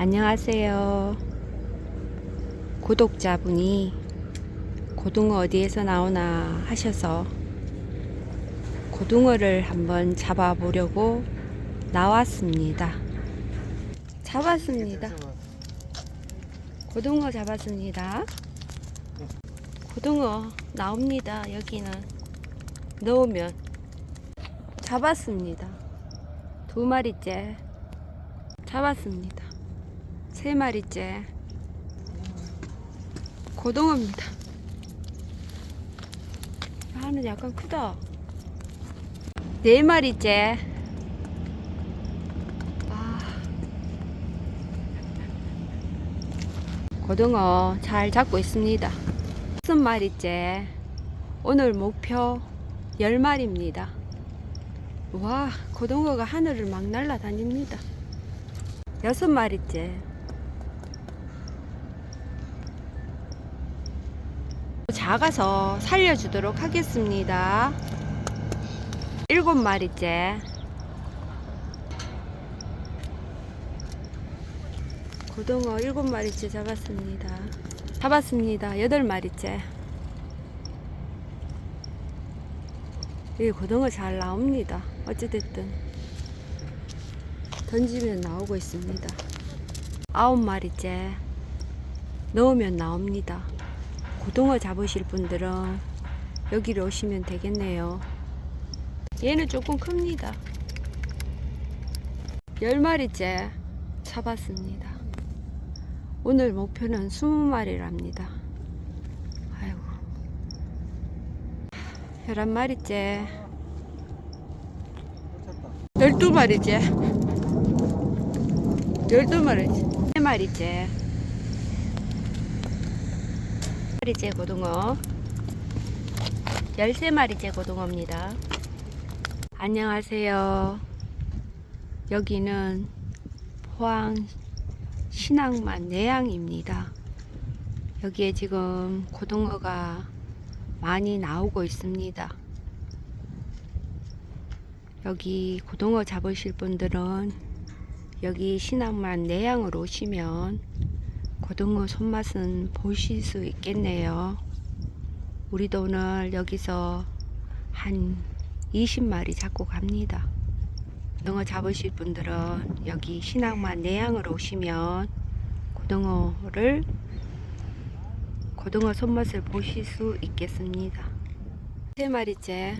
안녕하세요. 구독자분이 고등어 어디에서 나오나 하셔서 고등어를 한번 잡아보려고 나왔습니다. 잡았습니다. 고등어 잡았습니다. 고등어 나옵니다. 여기는 넣으면 잡았습니다. 두 마리째 잡았습니다. 세 마리째 고등어입니다. 하는 약간 크다. 네 마리째. 아. 고등어 잘 잡고 있습니다. 다섯 마리째. 오늘 목표 열 마리입니다. 와, 고등어가 하늘을 막 날아다닙니다. 여섯 마리째. 작아서 살려주도록 하겠습니다. 일곱 마리째. 고등어 일곱 마리째 잡았습니다. 잡았습니다. 여덟 마리째. 이 고등어 잘 나옵니다. 어찌됐든 던지면 나오고 있습니다. 아홉 마리째 넣으면 나옵니다. 고등어 잡으실 분들은 여기로 오시면 되겠네요. 얘는 조금 큽니다. 열 마리째 잡았습니다. 오늘 목표는 20마리랍니다. 아이고. 11마리째. 12마리째. 12마리째. 3마리째. 마리째 고등어. 13마리째 고등어입니다. 안녕하세요. 여기는 포항 신앙만 내양입니다. 여기에 지금 고등어가 많이 나오고 있습니다. 여기 고등어 잡으실 분들은 여기 신앙만 내양으로 오시면 고등어 손맛은 보실 수 있겠네요. 우리도 오늘 여기서 한 20마리 잡고 갑니다. 고등어 잡으실 분들은 여기 신앙만 내양으로 오시면 고등어를 고등어 손맛을 보실 수 있겠습니다. 세 마리째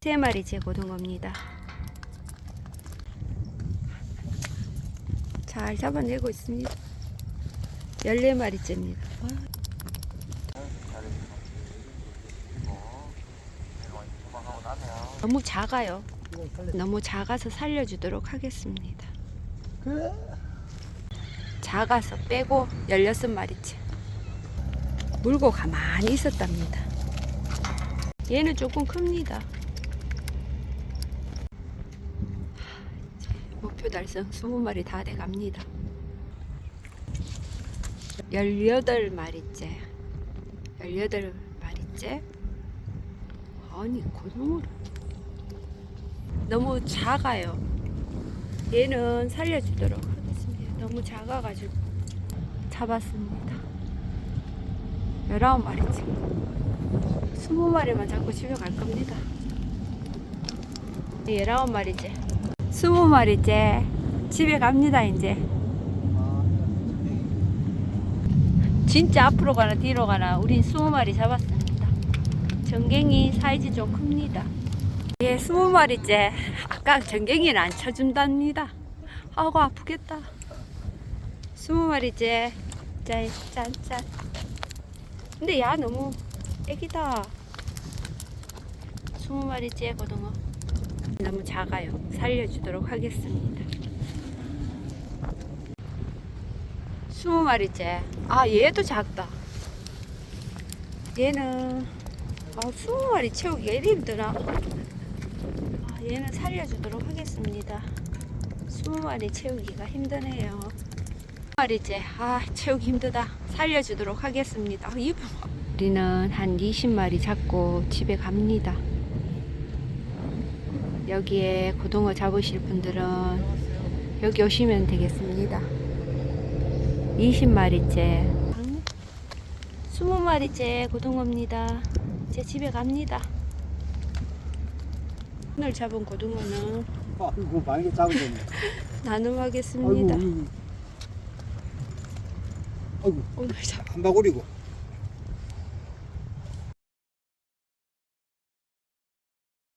세 마리째 고등어입니다. 잘 잡아내고 있습니다. 14마리째입니다. 너무 작아요. 너무 작아서 살려주도록 하겠습니다. 작아서 빼고 16마리째. 물고 가만히 있었답니다. 얘는 조금 큽니다. 이제 목표 달성 20마리 다 돼 갑니다. 18마리째. 18마리째. 아니, 고등어를. 너무 작아요. 얘는 살려주도록 하겠습니다. 너무 작아가지고 잡았습니다. 19마리째. 20마리만 잡고 집에 갈 겁니다. 19마리째. 20마리째. 집에 갑니다, 이제. 진짜 앞으로 가나 뒤로 가나 우린 20마리 잡았습니다. 전갱이 사이즈 좀 큽니다. 예, 20마리째. 아까 전갱이는 안 쳐준답니다. 아고 아프겠다. 20마리째. 짠, 짠, 짠. 근데 야 너무 애기다. 20마리째 고등어. 너무 작아요. 살려주도록 하겠습니다. 20마리째. 아, 얘도 작다. 얘는, 아, 20마리 채우기가 힘드나? 아, 얘는 살려주도록 하겠습니다. 20마리 채우기가 힘드네요. 20마리째. 아, 채우기 힘들다. 살려주도록 하겠습니다. 아, 봐. 우리는 한 20마리 잡고 집에 갑니다. 여기에 고등어 잡으실 분들은 여기 오시면 되겠습니다. 20마리째, 20마리째 고등어입니다. 제 집에 갑니다. 오늘 잡은 고등어는 아이고 많이 작은 나눔하겠습니다. 아이고, 아이고 오늘 잡한 바구리고.